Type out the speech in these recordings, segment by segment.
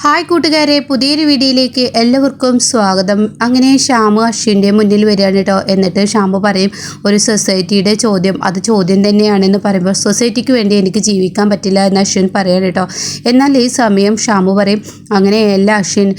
Hi കൂട്ടുകാരെ പുതിയൊരു വീഡിയോയിലേക്ക് എല്ലാവർക്കും സ്വാഗതം. അങ്ങനെ ശ്യാമു അശ്വിന്റെ മുന്നിൽ വരികയാണ് കേട്ടോ. എന്നിട്ട് ശ്യാമു പറയും ഒരു സൊസൈറ്റിയുടെ ചോദ്യം. അത് ചോദ്യം തന്നെയാണെന്ന് പറയുമ്പോൾ സൊസൈറ്റിക്ക് വേണ്ടി എനിക്ക് ജീവിക്കാൻ പറ്റില്ല എന്ന് അശ്വിൻ പറയാണ് കേട്ടോ. എന്നാൽ ഈ സമയം ശ്യാമു പറയും അങ്ങനെയല്ല അശ്വിൻ.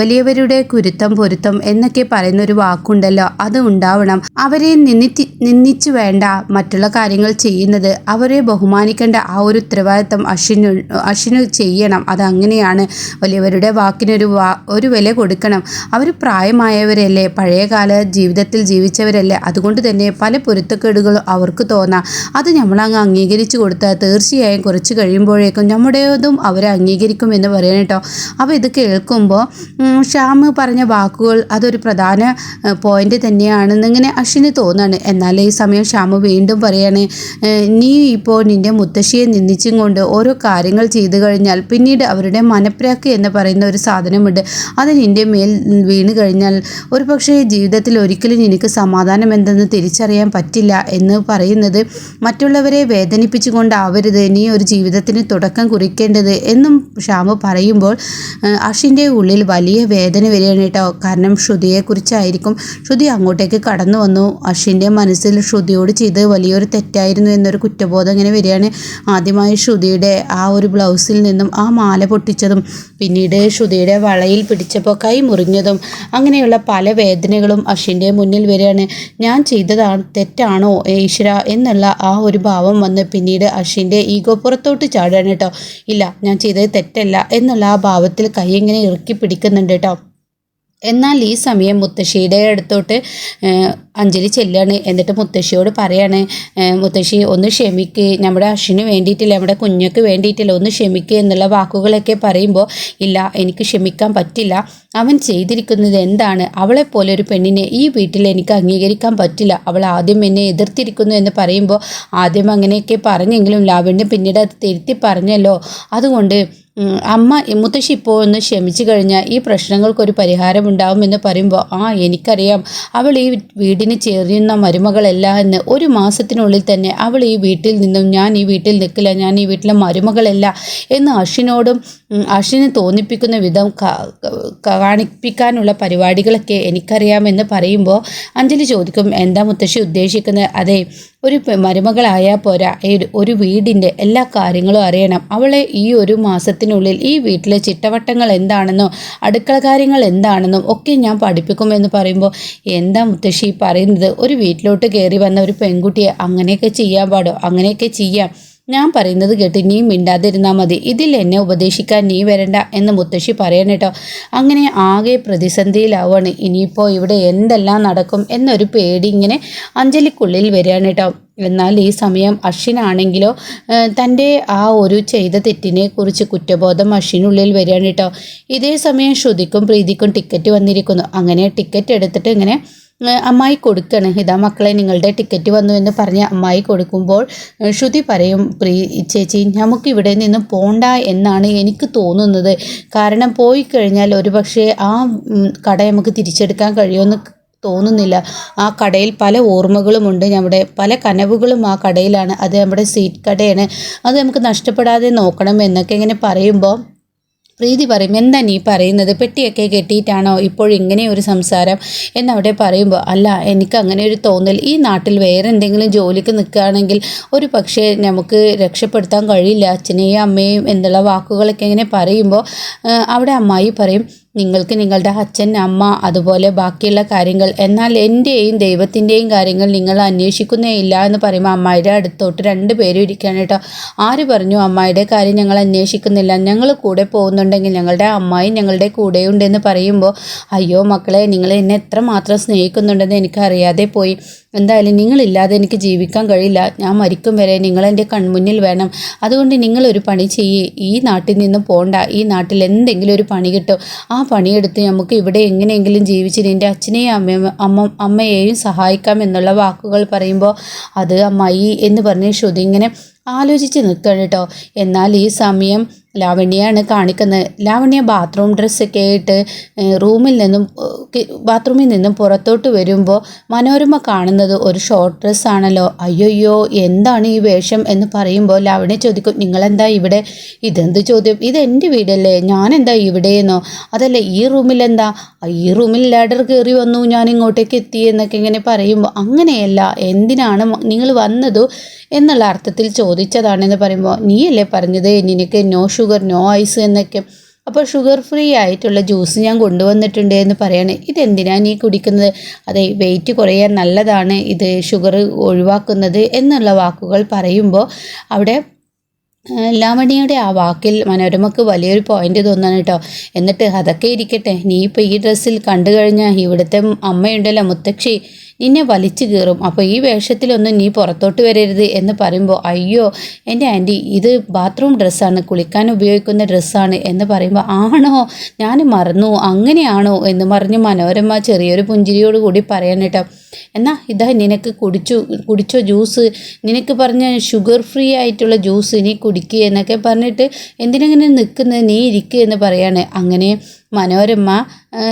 വലിയവരുടെ കുരുത്തം പൊരുത്തം എന്നൊക്കെ പറയുന്ന ഒരു വാക്കുണ്ടല്ലോ. അത് ഉണ്ടാവണം. അവരെ നിന്ദിച്ച് നിന്ദിച്ചു വേണ്ട മറ്റുള്ള കാര്യങ്ങൾ ചെയ്യുന്നത്. അവരെ ബഹുമാനിക്കേണ്ട ആ ഒരു ഉത്തരവാദിത്തം അശ്വിന് അശ്വിന് ചെയ്യണം. അതങ്ങനെയാണ് വലിയവരുടെ വാക്കിനൊരു വാ ഒരു വില കൊടുക്കണം. അവർ പ്രായമായവരല്ലേ പഴയകാല ജീവിതത്തിൽ ജീവിച്ചവരല്ലേ. അതുകൊണ്ട് തന്നെ പല പൊരുത്തക്കേടുകളും അവർക്ക് തോന്നാം. അത് നമ്മളങ്ങ് അംഗീകരിച്ചു കൊടുത്താൽ തീർച്ചയായും കുറച്ച് കഴിയുമ്പോഴേക്കും നമ്മുടേതും അവരെ അംഗീകരിക്കുമെന്ന് പറയണം കേട്ടോ. അപ്പോൾ ഇത് കേൾക്കുമ്പോൾ ഷ്യാം പറഞ്ഞ വാക്കുകൾ അതൊരു പ്രധാന പോയിന്റ് തന്നെയാണെന്ന് ഇങ്ങനെ അശ്വിന് തോന്നാണ്. എന്നാൽ ഈ സമയം ഷ്യാമ് വീണ്ടും പറയാണ് നീ ഇപ്പോൾ നിന്റെ മുത്തശ്ശിയെ നിന്ദിച്ചും കൊണ്ട് ഓരോ കാര്യങ്ങൾ ചെയ്തു കഴിഞ്ഞാൽ പിന്നീട് അവരുടെ മനപ്രാക്ക് എന്ന് പറയുന്ന ഒരു സാധനമുണ്ട്. അത് നിന്റെ മേൽ വീണ് കഴിഞ്ഞാൽ ഒരു പക്ഷേ ജീവിതത്തിൽ ഒരിക്കലും നിനക്ക് സമാധാനം എന്തെന്ന് തിരിച്ചറിയാൻ പറ്റില്ല എന്ന് പറയുന്നത് മറ്റുള്ളവരെ വേദനിപ്പിച്ചുകൊണ്ടാവരുത്. നീ ഒരു ജീവിതത്തിന് തുടക്കം കുറിക്കേണ്ടത് എന്നും ഷാമു പറയുമ്പോൾ അഷിന്റെ ഉള്ളിൽ വലിയ വേദന വരികയാണ് കേട്ടോ. കാരണം ശ്രുതിയെക്കുറിച്ചായിരിക്കും. ശ്രുതി അങ്ങോട്ടേക്ക് കടന്നു വന്നു. അഷിന്റെ മനസ്സിൽ ശ്രുതിയോട് ചെയ്ത് വലിയൊരു തെറ്റായിരുന്നു എന്നൊരു കുറ്റബോധം ഇങ്ങനെ വരികയാണ്. ആദ്യമായി ശ്രുതിയുടെ ആ ഒരു ബ്ലൗസിൽ നിന്നും ആ മാല പൊട്ടിച്ചതും പിന്നീട് ശ്രുതിയുടെ വളയിൽ പിടിച്ചപ്പോൾ കൈ മുറിഞ്ഞതും അങ്ങനെയുള്ള പല വേദനകളും അഷിന്റെ മുന്നിൽ വരികയാണ്. ഞാൻ ചെയ്തതാണ് തെറ്റാണോ ഈശ്വര എന്നുള്ള ആ ഒരു ഭാവം വന്ന് പിന്നീട് അഷിന്റെ ഈഗോ പുറത്തോട്ട് ചാടുകയാണ് കേട്ടോ. ഇല്ല ഞാൻ ചെയ്തത് തെറ്റല്ല എന്നുള്ള ആ ഭാവത്തിൽ കൈ ഇങ്ങനെ ഇറുക്കി പിടിക്കുന്നുണ്ട് കേട്ടോ. എന്നാൽ ഈ സമയം മുത്തശ്ശിയുടെ അടുത്തോട്ട് അഞ്ജലി ചെല്ലാണ്. എന്നിട്ട് മുത്തശ്ശിയോട് പറയാണ് മുത്തശ്ശി ഒന്ന് ക്ഷമിക്ക്. നമ്മുടെ അശ്വിന് വേണ്ടിയിട്ടില്ല നമ്മുടെ കുഞ്ഞുക്ക് വേണ്ടിയിട്ടില്ല. ഒന്ന് ക്ഷമിക്ക് എന്നുള്ള വാക്കുകളൊക്കെ പറയുമ്പോൾ ഇല്ല എനിക്ക് ക്ഷമിക്കാൻ പറ്റില്ല. അവൻ ചെയ്തിരിക്കുന്നത് എന്താണ്? അവളെപ്പോലെ ഒരു പെണ്ണിനെ ഈ വീട്ടിൽ എനിക്ക് അംഗീകരിക്കാൻ പറ്റില്ല. അവൾ ആദ്യം എന്നെ എതിർത്തിരിക്കുന്നു എന്ന് പറയുമ്പോൾ ആദ്യം അങ്ങനെയൊക്കെ പറഞ്ഞെങ്കിലും ലാവണ്യം പിന്നീട് അത് തിരുത്തി പറഞ്ഞല്ലോ. അതുകൊണ്ട് അമ്മ മുത്തശ്ശി ഇപ്പോൾ ഒന്ന് ക്ഷമിച്ചു കഴിഞ്ഞാൽ ഈ പ്രശ്നങ്ങൾക്കൊരു പരിഹാരമുണ്ടാവുമെന്ന് പറയുമ്പോൾ ആ എനിക്കറിയാം. അവൾ ഈ വീടിന് ചേരുന്ന മരുമകളല്ല എന്ന് ഒരു മാസത്തിനുള്ളിൽ തന്നെ അവൾ ഈ വീട്ടിൽ നിന്നും ഞാൻ ഈ വീട്ടിൽ നിൽക്കില്ല ഞാൻ ഈ വീട്ടിലെ മരുമകളല്ല എന്ന് അഷിനോടും അഷിനെ തോന്നിപ്പിക്കുന്ന വിധം കാണിപ്പിക്കാനുള്ള പരിപാടികളൊക്കെ എനിക്കറിയാമെന്ന് പറയുമ്പോൾ അഞ്ജലി ചോദിക്കും എന്താ മുത്തശ്ശി ഉദ്ദേശിക്കുന്നത്? അതെ ഒരു മരുമകളായാൽ പോരാ. ഒരു വീടിന്റെ എല്ലാ കാര്യങ്ങളും അറിയണം. അവളെ ഈ ഒരു മാസത്തിനുള്ളിൽ ഈ വീട്ടിലെ ചിട്ടവട്ടങ്ങൾ എന്താണെന്നോ അടുക്കള കാര്യങ്ങൾ എന്താണെന്നും ഒക്കെ ഞാൻ പഠിപ്പിക്കുമെന്ന് പറയുമ്പോൾ എന്താ മുത്തശ്ശി പറയുന്നത്? ഒരു വീട്ടിലോട്ട് കയറി വന്ന ഒരു പെൺകുട്ടിയെ അങ്ങനെയൊക്കെ ചെയ്യാൻ പാടോ? അങ്ങനെയൊക്കെ ചെയ്യാം. ഞാൻ പറയുന്നത് കേട്ട് നീ മിണ്ടാതിരുന്നാൽ മതി. ഇതിൽ എന്നെ ഉപദേശിക്കാൻ നീ വരണ്ട എന്ന് മുത്തശ്ശി പറയണം കേട്ടോ. അങ്ങനെ ആകെ പ്രതിസന്ധിയിലാവുകയാണ്. ഇനിയിപ്പോൾ ഇവിടെ എന്തെല്ലാം നടക്കും എന്നൊരു പേടി ഇങ്ങനെ അഞ്ജലിക്കുള്ളിൽ വരികയാണ് കേട്ടോ. എന്നാൽ ഈ സമയം അഷിനാണെങ്കിലോ തന്റെ ആ ഒരു ചെയ്ത തെറ്റിനെ കുറിച്ച് കുറ്റബോധം അഷിനുള്ളിൽ വരികയാണ് കേട്ടോ. ഇതേ സമയം ശ്രുതിക്കും പ്രീതിക്കും ടിക്കറ്റ് വന്നിരിക്കുന്നു. അങ്ങനെ ടിക്കറ്റ് എടുത്തിട്ട് ഇങ്ങനെ അമ്മായി കൊടുക്കണം. ഇതാ മക്കളെ നിങ്ങളുടെ ടിക്കറ്റ് വന്നു എന്ന് പറഞ്ഞ് അമ്മായി കൊടുക്കുമ്പോൾ ശ്രുതി പറയും പ്രീ ചേച്ചി നമുക്ക് ഇവിടെ നിന്ന് പോണ്ട എന്നാണ് എനിക്ക് തോന്നുന്നത്. കാരണം പോയി കഴിഞ്ഞാൽ ഒരുപക്ഷെ ആ കട നമുക്ക് തിരിച്ചെടുക്കാൻ കഴിയുമെന്ന് തോന്നുന്നില്ല. ആ കടയിൽ പല ഓർമ്മകളുമുണ്ട്. നമ്മുടെ പല കനവുകളും ആ കടയിലാണ്. അത് നമ്മുടെ സീറ്റ് കടയാണ്. അത് നമുക്ക് നഷ്ടപ്പെടാതെ നോക്കണം എന്നൊക്കെ ഇങ്ങനെ പറയുമ്പോൾ പ്രീതി പറയും എന്താ നീ പറയുന്നത്? പെട്ടിയൊക്കെ കെട്ടിയിട്ടാണോ ഇപ്പോൾ ഇങ്ങനെ ഒരു സംസാരം? എന്നവിടെ പറയുമ്പോൾ അല്ല എനിക്ക് അങ്ങനെ ഒരു തോന്നൽ. ഈ നാട്ടിൽ വേറെ എന്തെങ്കിലും ജോലിക്ക് നിൽക്കുകയാണെങ്കിൽ ഒരു പക്ഷേ നമുക്ക് രക്ഷപ്പെടുത്താൻ കഴിയില്ല. അച്ഛനെയും അമ്മയും എന്നുള്ള വാക്കുകളൊക്കെ ഇങ്ങനെ പറയുമ്പോൾ അവിടെ അമ്മായി പറയും നിങ്ങൾക്ക് നിങ്ങളുടെ അച്ഛൻ അമ്മ അതുപോലെ ബാക്കിയുള്ള കാര്യങ്ങൾ എന്നാൽ എന്റെയും ദൈവത്തിന്റെയും കാര്യങ്ങൾ നിങ്ങൾ അന്വേഷിക്കുന്നേ ഇല്ല എന്ന് പറയുമ്പോൾ അമ്മായിയുടെ അടുത്തോട്ട് രണ്ട് പേരും ഇരിക്കുകയാണ് കേട്ടോ. ആര് പറഞ്ഞു അമ്മായിയുടെ കാര്യം ഞങ്ങൾ അന്വേഷിക്കുന്നില്ല? ഞങ്ങൾ കൂടെ പോകുന്നുണ്ടെങ്കിൽ ഞങ്ങളുടെ അമ്മായി ഞങ്ങളുടെ കൂടെയുണ്ടെന്ന് പറയുമ്പോൾ അയ്യോ മക്കളെ നിങ്ങൾ എന്നെ എത്ര മാത്രം സ്നേഹിക്കുന്നുണ്ടെന്ന് എനിക്കറിയാതെ പോയി. എന്തായാലും നിങ്ങളില്ലാതെ എനിക്ക് ജീവിക്കാൻ കഴിയില്ല. ഞാൻ മരിക്കും വരെ നിങ്ങളെന്റെ കൺമുന്നിൽ വേണം. അതുകൊണ്ട് നിങ്ങളൊരു പണി ചെയ്യേ. ഈ നാട്ടിൽ നിന്നും പോണ്ട. ഈ നാട്ടിൽ എന്തെങ്കിലും ഒരു പണി കിട്ടും. ആ പണിയെടുത്ത് നമുക്ക് ഇവിടെ എങ്ങനെയെങ്കിലും ജീവിച്ച് നിന്റെ അച്ഛനെയും അമ്മയും അമ്മ അമ്മയെയും സഹായിക്കാം എന്നുള്ള വാക്കുകൾ പറയുമ്പോൾ അത് അമ്മായി എന്ന് പറഞ്ഞ് ശ്രുതി ഇങ്ങനെ ആലോചിച്ച് നിൽക്കണം കേട്ടോ. എന്നാൽ ഈ സമയം ലാവണ്യാണ് കാണിക്കുന്നത്. ലാവണ്യ ബാത്റൂം ഡ്രസ്സൊക്കെ ആയിട്ട് റൂമിൽ നിന്നും ബാത്റൂമിൽ നിന്നും പുറത്തോട്ട് വരുമ്പോൾ മനോരമ കാണുന്നത് ഒരു ഷോർട്ട് ഡ്രസ്സാണല്ലോ അയ്യോയ്യോ എന്താണ് ഈ വേഷം എന്ന് പറയുമ്പോൾ ലാവണ്യ ചോദിക്കും നിങ്ങളെന്താ ഇവിടെ? ഇതെന്ത് ചോദ്യം? ഇത് എന്റെ വീടല്ലേ? ഞാനെന്താ ഇവിടെയെന്നോ? അതല്ല ഈ റൂമിൽ എന്താ? ഈ റൂമിൽ ലാഡർ കയറി വന്നു ഞാൻ ഇങ്ങോട്ടേക്ക് എത്തി എന്നൊക്കെ ഇങ്ങനെ പറയുമ്പോൾ അങ്ങനെയല്ല എന്തിനാണ് നിങ്ങൾ വന്നത് എന്നുള്ള അർത്ഥത്തിൽ ചോദിച്ചതാണെന്ന് പറയുമ്പോൾ നീയല്ലേ പറഞ്ഞത്? നിനക്ക് നോ ഷുഗർ നോ ഐസ് എന്നൊക്കെ. അപ്പോൾ ഷുഗർ ഫ്രീ ആയിട്ടുള്ള ജ്യൂസ് ഞാൻ കൊണ്ടുവന്നിട്ടുണ്ട് എന്ന് പറയാണ്. ഇതെന്തിനാണ് നീ കുടിക്കുന്നത്? അതെ വെയിറ്റ് കുറയാൻ നല്ലതാണ്. ഇത് ഷുഗർ ഒഴിവാക്കുന്നത് എന്നുള്ള വാക്കുകൾ പറയുമ്പോൾ അവിടെ ലാവണ്യയുടെ ആ വാക്കിൽ മനോരമക്ക് വലിയൊരു പോയിന്റ് തോന്നാണ് കേട്ടോ എന്നിട്ട് അതൊക്കെ ഇരിക്കട്ടെ. നീ ഇപ്പോൾ ഈ ഡ്രസ്സിൽ കണ്ടു കഴിഞ്ഞാൽ ഇവിടുത്തെ അമ്മയുണ്ടല്ലോ മുത്തക്ഷി നിന്നെ വലിച്ചു കീറും. അപ്പോൾ ഈ വേഷത്തിലൊന്നും നീ പുറത്തോട്ട് വരരുത് എന്ന് പറയുമ്പോൾ അയ്യോ എന്റെ ആന്റി ഇത് ബാത്റൂം ഡ്രസ്സാണ് കുളിക്കാൻ ഉപയോഗിക്കുന്ന ഡ്രസ്സാണ് എന്ന് പറയുമ്പോൾ ആണോ? ഞാൻ മറന്നു. അങ്ങനെയാണോ? എന്ന് പറഞ്ഞ് മനോരമ ചെറിയൊരു പുഞ്ചിരിയോട് കൂടി പറയാൻ കേട്ടോ. എന്നാ ഇതാ നിനക്ക് കുടിച്ചു കുടിച്ചോ ജ്യൂസ്? നിനക്ക് പറഞ്ഞ ഷുഗർ ഫ്രീ ആയിട്ടുള്ള ജ്യൂസ് നീ കുടിക്കുക എന്നൊക്കെ പറഞ്ഞിട്ട് എന്തിനങ്ങനെ നിൽക്കുന്നത് നീ ഇരിക്കുക എന്ന് പറയാണ്. അങ്ങനെ മനോരമ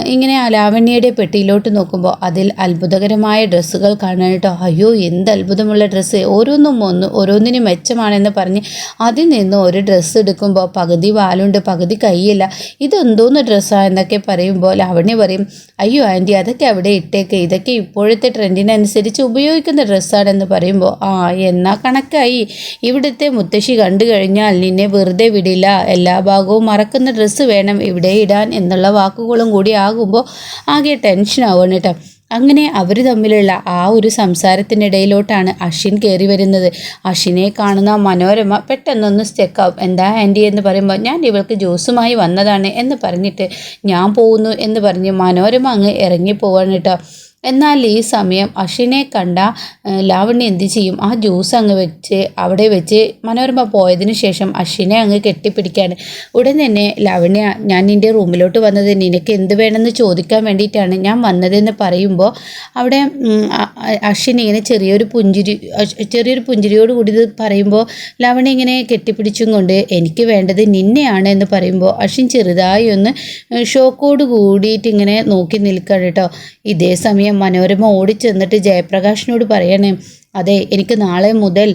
ഇങ്ങനെ ലാവണ്യയുടെ പെട്ടിയിലോട്ട് നോക്കുമ്പോൾ അതിൽ അത്ഭുതകരമായ ഡ്രസ്സുകൾ കാണാൻ അയ്യോ എന്ത് അത്ഭുതമുള്ള ഡ്രസ്സ്. ഓരോന്നും ഒന്ന് ഓരോന്നിനും മെച്ചമാണെന്ന് പറഞ്ഞ് അതിൽ നിന്ന് ഒരു ഡ്രസ്സ് എടുക്കുമ്പോൾ പകുതി വാലുണ്ട് പകുതി കൈയില്ല ഇതെന്തോന്ന് ഡ്രസ്സാണ് എന്നൊക്കെ പറയുമ്പോൾ ലാവണ്യ പറയും അയ്യോ ആന്റി അതൊക്കെ അവിടെ ഇട്ടേക്ക്. ഇതൊക്കെ ഇപ്പോഴത്തെ ട്രെൻഡിനനുസരിച്ച് ഉപയോഗിക്കുന്ന ഡ്രസ്സാണെന്ന് പറയുമ്പോൾ ആ എന്നാ കണക്കായി? ഇവിടുത്തെ മുത്തശ്ശി കണ്ടു കഴിഞ്ഞാൽ നിന്നെ വെറുതെ വിടില്ല. എല്ലാ ഭാഗവും മറക്കുന്ന ഡ്രസ്സ് വേണം ഇവിടെ ഇടാൻ എന്നുള്ള വാക്കുകളും കൂടി ആകുമ്പോൾ ആകെ ടെൻഷൻ കേട്ടോ. അങ്ങനെ അവർ തമ്മിലുള്ള ആ ഒരു സംസാരത്തിനിടയിലോട്ടാണ് അഷിൻ കയറി വരുന്നത്. അഷിനെ കാണുന്ന മനോരമ പെട്ടെന്നൊന്ന് സ്റ്റെക്കാവും എന്താ ആന്റി എന്ന് പറയുമ്പോൾ ഞാൻ ഇവൾക്ക് ജ്യൂസുമായി വന്നതാണ് എന്ന് പറഞ്ഞിട്ട് ഞാൻ പോകുന്നു എന്ന് പറഞ്ഞ് മനോരമ അങ്ങ് ഇറങ്ങി പോവാണ് കേട്ടോ. എന്നാൽ ഈ സമയം അഷിനെ കണ്ട ലാവണ്യ എന്ത് ചെയ്യും? ആ ജ്യൂസ് അങ്ങ് വെച്ച് അവിടെ വെച്ച് മനോരമ പോയതിന് ശേഷം അഷിനെ അങ്ങ് കെട്ടിപ്പിടിക്കുകയാണ് ഉടൻ തന്നെ ലാവണ്യ ഞാൻ നിന്റെ റൂമിലോട്ട് വന്നത് നിനക്ക് എന്ത് വേണമെന്ന് ചോദിക്കാൻ വേണ്ടിയിട്ടാണ്. ഞാൻ വന്നതെന്ന് പറയുമ്പോൾ അവിടെ ഉം, അ- അ- അശ്വിൻ ഇങ്ങനെ ചെറിയൊരു പുഞ്ചിരി ചെറിയൊരു പുഞ്ചിരിയോട് കൂടി ഇത് പറയുമ്പോൾ ലാവണ്യ ഇങ്ങനെ കെട്ടിപ്പിടിച്ചും കൊണ്ട് എനിക്ക് വേണ്ടത് നിന്നെയാണ് എന്ന് പറയുമ്പോൾ അഷിൻ ചെറുതായി ഒന്ന് ഷോക്കോട് കൂടിയിട്ട് ഇങ്ങനെ നോക്കി നിൽക്കുകയാണ് കേട്ടോ. ഇതേ സമയം മനോരമ ഓടിച്ചെന്നിട്ട് ജയപ്രകാശിനോട് പറയണേ അതെ എനിക്ക് നാളെ മുതൽ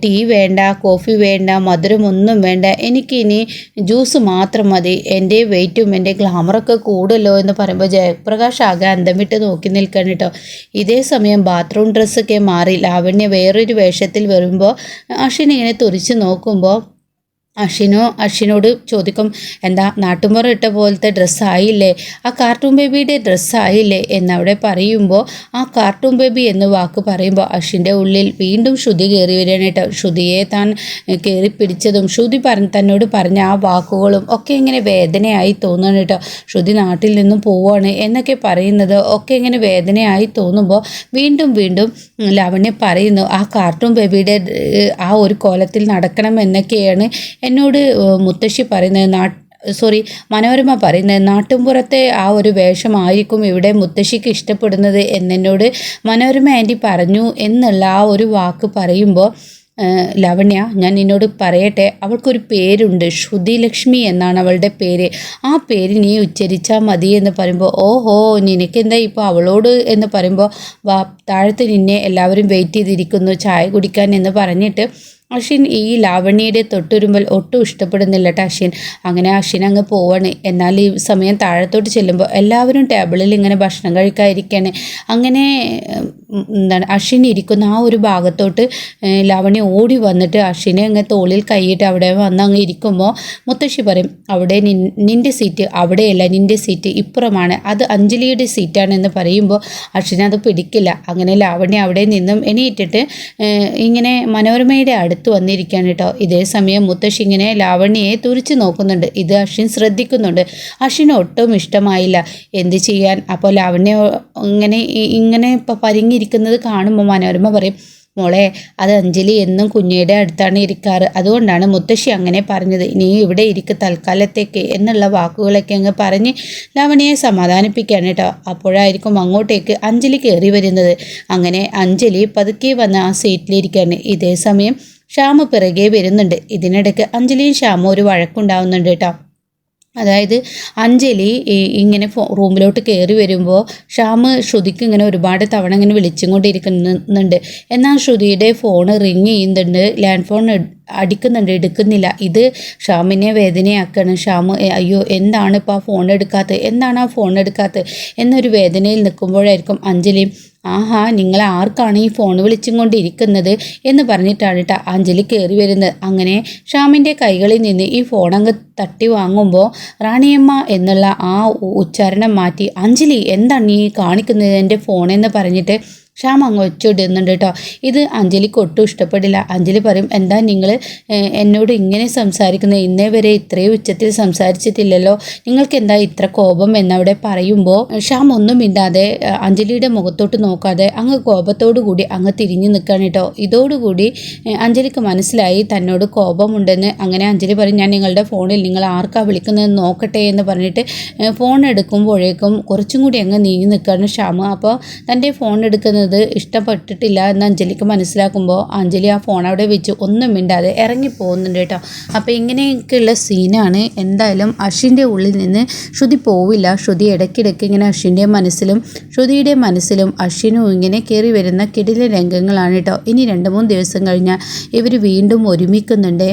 ടീ വേണ്ട കോഫി വേണ്ട മധുരമൊന്നും വേണ്ട എനിക്കിനി ജ്യൂസ് മാത്രം മതി. എന്റെ വെയിറ്റും എന്റെ ഗ്ലാമറൊക്കെ കൂടുമല്ലോ എന്ന് പറയുമ്പോൾ ജയപ്രകാശ് ആകെ അന്തം വിട്ട് നോക്കി നിൽക്കണം കേട്ടോ ഇതേ സമയം ബാത്റൂം ഡ്രസ്സൊക്കെ മാറി ലാവണ്യ വേറൊരു വേഷത്തിൽ വരുമ്പോൾ അശ്വിൻ ഇങ്ങനെ തുറിച്ച് നോക്കുമ്പോൾ അശ്വിനോ അഷിനോട് ചോദിക്കും എന്താ നാട്ടുമ്പുറം ഇട്ട പോലത്തെ ഡ്രസ്സായില്ലേ ആ കാർട്ടൂൺ ബേബിയുടെ ഡ്രസ്സായില്ലേ എന്നവിടെ പറയുമ്പോൾ ആ കാർട്ടൂൺ ബേബി എന്ന് വാക്ക് പറയുമ്പോൾ അശ്വിന്റെ ഉള്ളിൽ വീണ്ടും ശ്രുതി കയറി വരികയാണ് ശ്രുതിയെ താൻ കയറി പിടിച്ചതും ശ്രുതി പറഞ്ഞ തന്നോട് പറഞ്ഞ ആ വാക്കുകളും ഒക്കെ ഇങ്ങനെ വേദനയായി തോന്നുകയാണ് കേട്ടോ. ശ്രുതി നാട്ടിൽ നിന്നും പോവാണ് എന്നൊക്കെ പറയുന്നത് ഒക്കെ ഇങ്ങനെ വേദനയായി തോന്നുമ്പോൾ വീണ്ടും വീണ്ടും ലാവണ്യ പറയുന്നു ആ കാർട്ടൂൺ ബേബിയുടെ ആ ഒരു കോലത്തിൽ നടക്കണം എന്നൊക്കെയാണ് എന്നോട് മുത്തശ്ശി പറയുന്നത് നാ സോറി മനോരമ പറയുന്നത് നാട്ടുംപുറത്തെ ആ ഒരു വേഷമായിരിക്കും ഇവിടെ മുത്തശ്ശിക്ക് ഇഷ്ടപ്പെടുന്നത് എന്നെന്നോട് മനോരമ ആന്റി പറഞ്ഞു എന്നുള്ള ആ ഒരു വാക്ക് പറയുമ്പോൾ ലവണ്യ ഞാൻ നിന്നോട് പറയട്ടെ അവൾക്കൊരു പേരുണ്ട് ശ്രുതി ലക്ഷ്മി എന്നാണ് അവളുടെ പേര്. ആ പേര് നീ ഉച്ചരിച്ചാൽ മതി എന്ന് പറയുമ്പോൾ ഓഹോ നിനക്കെന്താ ഇപ്പോൾ അവളോട് എന്ന് പറയുമ്പോൾ വാ താഴത്ത് നിന്നെ എല്ലാവരും വെയിറ്റ് ചെയ്തിരിക്കുന്നു ചായ കുടിക്കാൻ എന്ന് പറഞ്ഞിട്ട് അശ്വിൻ ഈ ലാവണ്യയുടെ തൊട്ടുരുമ്പൽ ഒട്ടും ഇഷ്ടപ്പെടുന്നില്ല കേട്ടോ അശ്വിൻ. അങ്ങനെ അശ്വിൻ അങ്ങ് പോവാണ്. എന്നാൽ ഈ സമയം താഴത്തോട്ട് ചെല്ലുമ്പോൾ എല്ലാവരും ടേബിളിൽ ഇങ്ങനെ ഭക്ഷണം കഴിക്കാതിരിക്കുകയാണ് അങ്ങനെ എന്താണ് അശ്വിൻ ഇരിക്കുന്ന ആ ഒരു ഭാഗത്തോട്ട് ലാവണ്യ ഓടി വന്നിട്ട് അശ്വിനെ അങ്ങ് തോളിൽ കൈയിട്ട് അവിടെ വന്ന് അങ്ങ് ഇരിക്കുമ്പോൾ മുത്തശ്ശി പറയും അവിടെ നിൻ നിന്റെ സീറ്റ് അവിടെയല്ല നിന്റെ സീറ്റ് ഇപ്പുറമാണ്. അത് അഞ്ജലിയുടെ സീറ്റാണെന്ന് പറയുമ്പോൾ അശ്വിൻ അത് പിടിക്കില്ല. അങ്ങനെ ലാവണ്യ അവിടെ നിന്നും എണീറ്റിട്ട് ഇങ്ങനെ മനോരമയുടെ അടുത്ത് വന്നിരിക്കുകയാണ് കേട്ടോ. ഇതേ സമയം മുത്തശ്ശി ഇങ്ങനെ ലാവണ്യയെ തുറിച്ച് നോക്കുന്നുണ്ട്. ഇത് അശ്വിൻ ശ്രദ്ധിക്കുന്നുണ്ട്. അശ്വിന് ഒട്ടും ഇഷ്ടമായില്ല. എന്ത് ചെയ്യാൻ? അപ്പോൾ ലാവണ്യ ഇങ്ങനെ ഇങ്ങനെ ഇപ്പോൾ പരിങ്ങിയിരിക്കുന്നത് കാണുമ്പോൾ മനോരമ പറയും മോളെ അത് അഞ്ജലി എന്നും കുഞ്ഞയുടെ അടുത്താണ് ഇരിക്കാറ്. അതുകൊണ്ടാണ് മുത്തശ്ശി അങ്ങനെ പറഞ്ഞത്. നീ ഇവിടെ ഇരിക്ക് തൽക്കാലത്തേക്ക് എന്നുള്ള വാക്കുകളൊക്കെ അങ്ങ് പറഞ്ഞ് ലാവണിയെ സമാധാനിപ്പിക്കുകയാണ് കേട്ടോ. അപ്പോഴായിരിക്കും അങ്ങോട്ടേക്ക് അഞ്ജലി കയറി വരുന്നത്. അങ്ങനെ അഞ്ജലി പതുക്കെ വന്ന് ആ സീറ്റിലിരിക്കുകയാണ്. ഇതേ സമയം ശ്യാമ് പിറകെ വരുന്നുണ്ട്. ഇതിനിടയ്ക്ക് അഞ്ജലിയും ശ്യാമും ഒരു വഴക്കുണ്ടാവുന്നുണ്ട് കേട്ടോ. അതായത് അഞ്ജലി ഇങ്ങനെ റൂമിലോട്ട് കയറി വരുമ്പോൾ ഷ്യാമ് ശ്രുതിക്ക് ഇങ്ങനെ ഒരുപാട് തവണ ഇങ്ങനെ വിളിച്ചും കൊണ്ടിരിക്കുന്നുണ്ട്. എന്നാൽ ശ്രുതിയുടെ ഫോൺ റിങ് ചെയ്യുന്നുണ്ട്. ലാൻഡ് ഫോൺ അടിക്കുന്നുണ്ട്. എടുക്കുന്നില്ല. ഇത് ഷ്യാമിനെ വേദനയാക്കണം. ഷ്യാമ് അയ്യോ എന്താണ് ഇപ്പോൾ ആ ഫോൺ എടുക്കാത്തത് എന്താണ് ആ ഫോൺ എടുക്കാത്തത് എന്നൊരു വേദനയിൽ നിൽക്കുമ്പോഴായിരിക്കും അഞ്ജലി ആഹാ നിങ്ങൾ ആർക്കാണ് ഈ ഫോൺ വിളിച്ചും കൊണ്ടിരിക്കുന്നത് എന്ന് പറഞ്ഞിട്ടാണ് കേട്ടോ അഞ്ജലി കയറി വരുന്നത്. അങ്ങനെ ഷ്യാമിന്റെ കൈകളിൽ നിന്ന് ഈ ഫോൺ അങ്ങ് തട്ടി വാങ്ങുമ്പോൾ റാണിയമ്മ എന്നുള്ള ആ ഉച്ചാരണം മാറ്റി അഞ്ജലി എന്താണ് നീ കാണിക്കുന്നത് എന്റെ എന്ന് പറഞ്ഞിട്ട് ശ്യാം അങ്ങ് ഒച്ചിടുന്നുണ്ട് കേട്ടോ. ഇത് അഞ്ജലിക്ക് ഒട്ടും ഇഷ്ടപ്പെടില്ല. അഞ്ജലി പറയും എന്താ നിങ്ങൾ എന്നോട് ഇങ്ങനെ സംസാരിക്കുന്നത് ഇന്നേ വരെ ഇത്രയും ഉച്ചത്തിൽ സംസാരിച്ചിട്ടില്ലല്ലോ. നിങ്ങൾക്ക് എന്താ ഇത്ര കോപം? എന്നവിടെ പറയുമ്പോൾ ക്ഷാമ ഒന്നും മിണ്ടാതെ അഞ്ജലിയുടെ മുഖത്തോട്ട് നോക്കാതെ അങ്ങ് കോപത്തോടു കൂടി അങ്ങ് തിരിഞ്ഞു നിൽക്കുകയാണ് കേട്ടോ. ഇതോടുകൂടി അഞ്ജലിക്ക് മനസ്സിലായി തന്നോട് കോപമുണ്ടെന്ന്. അങ്ങനെ അഞ്ജലി പറയും ഞാൻ നിങ്ങളുടെ ഫോണിൽ നിങ്ങൾ ആർക്കാ വിളിക്കുന്നത് നോക്കട്ടെ എന്ന് പറഞ്ഞിട്ട് ഫോൺ എടുക്കുമ്പോഴേക്കും കുറച്ചും കൂടി അങ്ങ് നീങ്ങി നിൽക്കുകയാണ് ക്ഷാമ അപ്പോൾ തന്റെ ഫോൺ എടുക്കുന്നത് ഇഷ്ടപ്പെട്ടിട്ടില്ല എന്ന് അഞ്ജലിക്ക് മനസ്സിലാക്കുമ്പോൾ അഞ്ജലി ആ ഫോൺ അവിടെ വെച്ച് ഒന്നും മിണ്ടാതെ ഇറങ്ങി പോകുന്നുണ്ട് കേട്ടോ. അപ്പോൾ ഇങ്ങനെയൊക്കെയുള്ള സീനാണ് എന്തായാലും അഷിന്റെ ഉള്ളിൽ നിന്ന് ശ്രുതി പോവില്ല. ശ്രുതി ഇടയ്ക്കിടയ്ക്ക് ഇങ്ങനെ അഷിന്റെ മനസ്സിലും ശ്രുതിയുടെ മനസ്സിലും അഷിനും ഇങ്ങനെ കയറി വരുന്ന കിടില രംഗങ്ങളാണ് കേട്ടോ. ഇനി രണ്ട് മൂന്ന് ദിവസം കഴിഞ്ഞാൽ ഇവർ വീണ്ടും ഒരുമിക്കുന്നുണ്ട്.